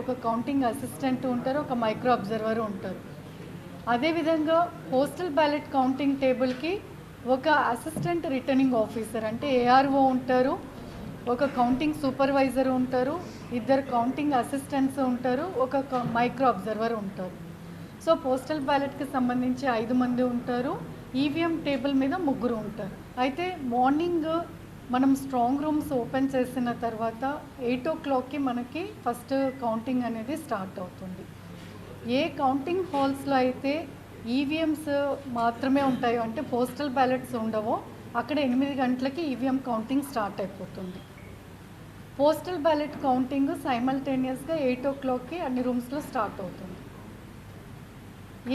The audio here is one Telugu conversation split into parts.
ఒక కౌంటింగ్ అసిస్టెంట్ ఉంటారు ఒక మైక్రో అబ్జర్వర్ ఉంటారు. అదేవిధంగా పోస్టల్ బ్యాలెట్ కౌంటింగ్ టేబుల్కి ఒక అసిస్టెంట్ రిటర్నింగ్ ఆఫీసర్ అంటే ఏఆర్ఓ ఉంటారు ఒక కౌంటింగ్ సూపర్వైజర్ ఉంటారు ఇద్దరు కౌంటింగ్ అసిస్టెంట్స్ ఉంటారు ఒక మైక్రో అబ్జర్వర్ ఉంటారు. సో పోస్టల్ బ్యాలెట్కి సంబంధించి ఐదు మంది ఉంటారు ఈవీఎం టేబుల్ మీద ముగ్గురు ఉంటారు. అయితే మార్నింగ్ మనం స్ట్రాంగ్ రూమ్స్ ఓపెన్ చేసిన తర్వాత ఎయిట్ ఓ క్లాక్కి మనకి ఫస్ట్ కౌంటింగ్ అనేది స్టార్ట్ అవుతుంది. ఏ కౌంటింగ్ హాల్స్లో అయితే ఈవీఎంస్ మాత్రమే ఉంటాయో అంటే పోస్టల్ బ్యాలెట్స్ ఉండవో అక్కడ ఎనిమిది గంటలకి ఈవీఎం కౌంటింగ్ స్టార్ట్ అయిపోతుంది. పోస్టల్ బ్యాలెట్ కౌంటింగ్ సైమల్టేనియస్గా ఎయిట్ ఓ క్లాక్కి అన్ని రూమ్స్లో స్టార్ట్ అవుతుంది.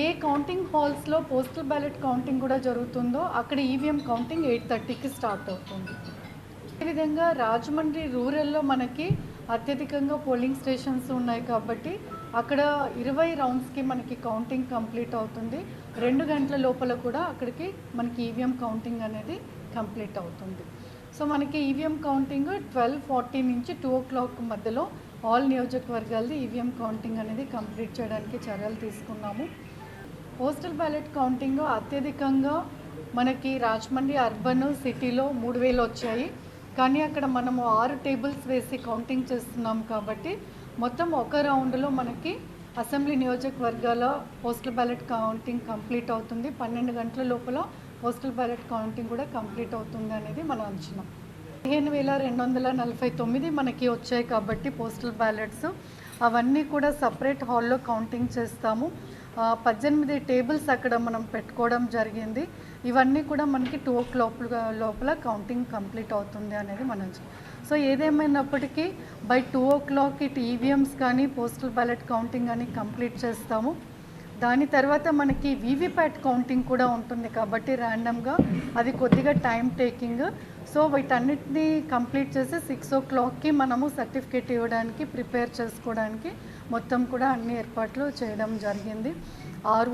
ఏ కౌంటింగ్ హాల్స్లో పోస్టల్ బ్యాలెట్ కౌంటింగ్ కూడా జరుగుతుందో అక్కడ ఈవీఎం కౌంటింగ్ ఎయిట్ థర్టీకి స్టార్ట్ అవుతుంది. అదేవిధంగా రాజమండ్రి రూరల్లో మనకి అత్యధికంగా పోలింగ్ స్టేషన్స్ ఉన్నాయి కాబట్టి అక్కడ ఇరవై రౌండ్స్కి మనకి కౌంటింగ్ కంప్లీట్ అవుతుంది. రెండు గంటల లోపల కూడా అక్కడికి మనకి ఈవీఎం కౌంటింగ్ అనేది కంప్లీట్ అవుతుంది. సో మనకి ఈవీఎం కౌంటింగ్ ట్వెల్వ్ ఫార్టీ నుంచి టూ ఓ క్లాక్ మధ్యలో ఆల్ నియోజకవర్గాలది ఈవీఎం కౌంటింగ్ అనేది కంప్లీట్ చేయడానికి చర్యలు తీసుకున్నాము. పోస్టల్ బ్యాలెట్ కౌంటింగ్ అత్యధికంగా మనకి రాజమండ్రి అర్బన్ సిటీలో మూడు వేలు వచ్చాయి. కానీ అక్కడ మనము ఆరు టేబుల్స్ వేసి కౌంటింగ్ చేస్తున్నాం కాబట్టి మొత్తం ఒక రౌండ్లో మనకి అసెంబ్లీ నియోజకవర్గాల పోస్టల్ బ్యాలెట్ కౌంటింగ్ కంప్లీట్ అవుతుంది. పన్నెండు గంటల లోపల పోస్టల్ బ్యాలెట్ కౌంటింగ్ కూడా కంప్లీట్ అవుతుంది అనేది మన అంచనా. పదిహేను వేల రెండు వందల నలభై తొమ్మిది మనకి వచ్చాయి కాబట్టి పోస్టల్ బ్యాలెట్స్. అవన్నీ కూడా సపరేట్ హాల్లో కౌంటింగ్ చేస్తాము. పద్దెనిమిది టేబుల్స్ అక్కడ మనం పెట్టుకోవడం జరిగింది. ఇవన్నీ కూడా మనకి టూ ఓ క్లాక్ లోపల కౌంటింగ్ కంప్లీట్ అవుతుంది అనేది మన సో ఏదేమైనప్పటికీ by two o'clock it EVMs కానీ పోస్టల్ బ్యాలెట్ కౌంటింగ్ కానీ కంప్లీట్ చేస్తాము. దాని తర్వాత మనకి వీవీప్యాట్ కౌంటింగ్ కూడా ఉంటుంది కాబట్టి ర్యాండమ్గా అది కొద్దిగా టైం టేకింగ్ సో వీటన్నిటిని కంప్లీట్ చేసి సిక్స్ ఓ క్లాక్కి మనము సర్టిఫికేట్ ఇవ్వడానికి ప్రిపేర్ చేసుకోవడానికి మొత్తం కూడా అన్ని ఏర్పాట్లు చేయడం జరిగింది. ఆరు